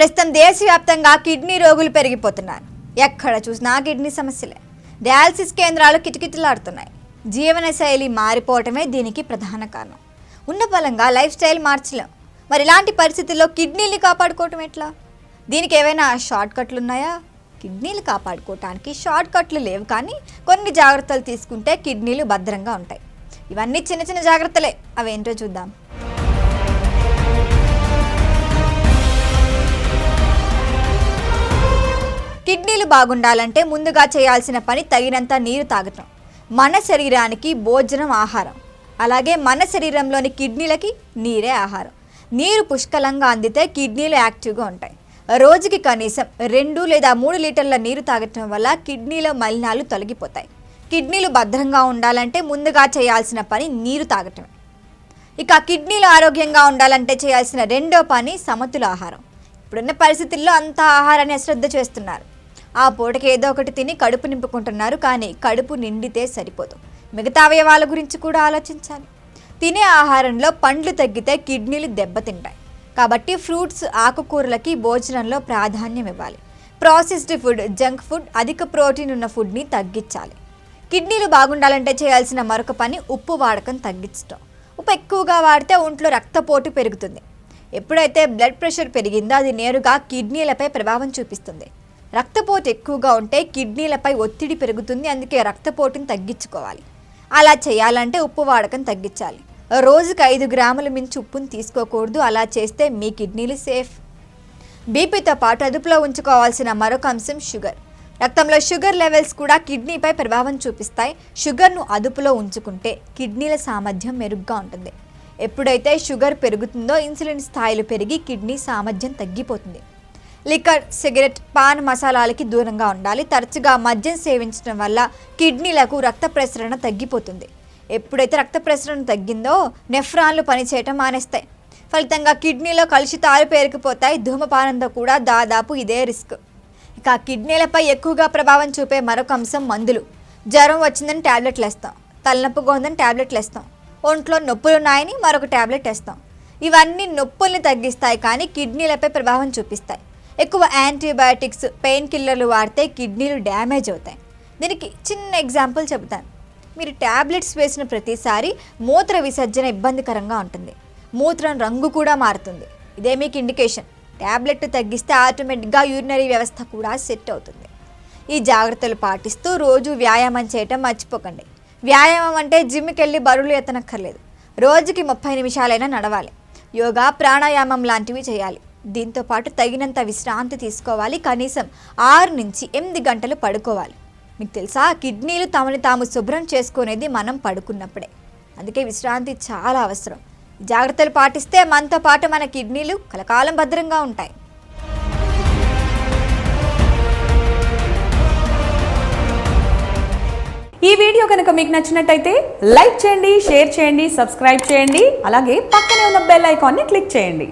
ప్రస్తుతం దేశవ్యాప్తంగా కిడ్నీ రోగులు పెరిగిపోతున్నారు ఎక్కడ చూసినా కిడ్నీ సమస్యలే. డయాలసిస్ కేంద్రాలు కిటకిటలాడుతున్నాయి. జీవనశైలి మారిపోవటమే దీనికి ప్రధాన కారణం. ఉన్న బలంగా లైఫ్ స్టైల్ మార్చలేం. మరి ఇలాంటి పరిస్థితుల్లో కిడ్నీలు కాపాడుకోవటం ఎట్లా? దీనికి ఏవైనా షార్ట్ కట్లు ఉన్నాయా? కిడ్నీలు కాపాడుకోవటానికి షార్ట్ కట్లు లేవు కానీ కొన్ని జాగ్రత్తలు తీసుకుంటే కిడ్నీలు భద్రంగా ఉంటాయి. ఇవన్నీ చిన్న చిన్న జాగ్రత్తలే. అవేంటో చూద్దాం. కిడ్నీలు బాగుండాలంటే ముందుగా చేయాల్సిన పని తగినంత నీరు తాగటం. మన శరీరానికి భోజనం ఆహారం. అలాగే మన శరీరంలోని కిడ్నీలకి నీరే ఆహారం. నీరు పుష్కలంగా అందితే కిడ్నీలు యాక్టివ్గా ఉంటాయి. రోజుకి కనీసం రెండు లేదా మూడు లీటర్ల నీరు తాగటం వల్ల కిడ్నీలో మలినాలు తొలగిపోతాయి. కిడ్నీలు భద్రంగా ఉండాలంటే ముందుగా చేయాల్సిన పని నీరు తాగటమే. ఇక కిడ్నీలు ఆరోగ్యంగా ఉండాలంటే చేయాల్సిన రెండో పని సమతుల ఆహారం. ఇప్పుడున్న పరిస్థితుల్లో అంత ఆహారాన్ని అశ్రద్ధ చేస్తున్నారు. ఆ పూటకి ఏదో ఒకటి తిని కడుపు నింపుకుంటున్నారు కానీ కడుపు నిండితే సరిపోదు. మిగతా అవయవాల గురించి కూడా ఆలోచించాలి. తినే ఆహారంలో పండ్లు తగ్గితే కిడ్నీలు దెబ్బతింటాయి. కాబట్టి ఫ్రూట్స్ ఆకుకూరలకి భోజనంలో ప్రాధాన్యం ఇవ్వాలి. ప్రాసెస్డ్ ఫుడ్ జంక్ ఫుడ్ అధిక ప్రోటీన్ ఉన్న ఫుడ్ని తగ్గించాలి. కిడ్నీలు బాగుండాలంటే చేయాల్సిన మరొక పని ఉప్పు వాడకం తగ్గించడం ఉప్పు ఎక్కువగా వాడితే ఒంట్లో రక్తపోటు పెరుగుతుంది. ఎప్పుడైతే బ్లడ్ ప్రెషర్ పెరిగిందో అది నేరుగా కిడ్నీలపై ప్రభావం చూపిస్తుంది. రక్తపోటు ఎక్కువగా ఉంటే కిడ్నీలపై ఒత్తిడి పెరుగుతుంది అందుకే రక్తపోటుని తగ్గించుకోవాలి. అలా చేయాలంటే ఉప్పు వాడకం తగ్గించాలి. రోజుకు ఐదు గ్రాముల మించి ఉప్పును తీసుకోకూడదు అలా చేస్తే మీ కిడ్నీలు సేఫ్. బీపీతో పాటు అదుపులో ఉంచుకోవాల్సిన మరొక అంశం షుగర్. రక్తంలో షుగర్ లెవెల్స్ కూడా కిడ్నీపై ప్రభావం చూపిస్తాయి. షుగర్ను అదుపులో ఉంచుకుంటే కిడ్నీల సామర్థ్యం మెరుగ్గా ఉంటుంది. ఎప్పుడైతే షుగర్ పెరుగుతుందో ఇన్సులిన్ స్థాయిలు పెరిగి కిడ్నీ సామర్థ్యం తగ్గిపోతుంది. లిక్కర్ సిగరెట్ పాన్ మసాలాలకి దూరంగా ఉండాలి. తరచుగా మద్యం సేవించడం వల్ల కిడ్నీలకు రక్త ప్రసరణ తగ్గిపోతుంది. ఎప్పుడైతే రక్త ప్రసరణ తగ్గిందో నెఫ్రాన్లు పనిచేయటం మానేస్తాయి. ఫలితంగా కిడ్నీలో కలుషితాలు పేరుకుపోతాయి. ధూమపానంతో కూడా దాదాపు ఇదే రిస్క్. ఇక కిడ్నీలపై ఎక్కువగా ప్రభావం చూపే మరొక అంశం మందులు. జ్వరం వచ్చిందని ట్యాబ్లెట్లు వేస్తాం. తలనొప్పిగా ఉందని ట్యాబ్లెట్లు వేస్తాం. ఒంట్లో నొప్పులు ఉన్నాయని మరొక ట్యాబ్లెట్ వేస్తాం. ఇవన్నీ నొప్పుల్ని తగ్గిస్తాయి కానీ కిడ్నీలపై ప్రభావం చూపిస్తాయి. ఎక్కువ యాంటీబయాటిక్స్ పెయిన్ కిల్లర్లు వాడితే కిడ్నీలు డ్యామేజ్ అవుతాయి. దీనికి చిన్న ఎగ్జాంపుల్ చెబుతాను. మీరు ట్యాబ్లెట్స్ వేసిన ప్రతిసారి మూత్ర విసర్జన ఇబ్బందికరంగా ఉంటుంది. మూత్రం రంగు కూడా మారుతుంది. ఇదే మీకు ఇండికేషన్ ట్యాబ్లెట్ తగ్గిస్తే ఆటోమేటిక్గా యూరినరీ వ్యవస్థ కూడా సెట్ అవుతుంది. ఈ జాగ్రత్తలు పాటిస్తూ రోజు వ్యాయామం చేయటం మర్చిపోకండి. వ్యాయామం అంటే జిమ్కి వెళ్ళి బరువులు ఎత్తనక్కర్లేదు. రోజుకి ముప్పై నిమిషాలైనా నడవాలి. యోగా ప్రాణాయామం లాంటివి చేయాలి. దీంతో పాటు తగినంత విశ్రాంతి తీసుకోవాలి. కనీసం ఆరు నుంచి ఎనిమిది గంటలు పడుకోవాలి. మీకు తెలుసా? కిడ్నీలు తమని తాము శుభ్రం చేసుకునేది మనం పడుకున్నప్పుడే. అందుకే విశ్రాంతి చాలా అవసరం. జాగ్రత్తలు పాటిస్తే మనతో పాటు మన కిడ్నీలు కలకాలం భద్రంగా ఉంటాయి. ఈ వీడియో కనుక మీకు నచ్చినట్టయితే లైక్ చేయండి షేర్ చేయండి సబ్స్క్రైబ్ చేయండి. అలాగే పక్కనే ఉన్న బెల్ ఐకాన్ని క్లిక్ చేయండి.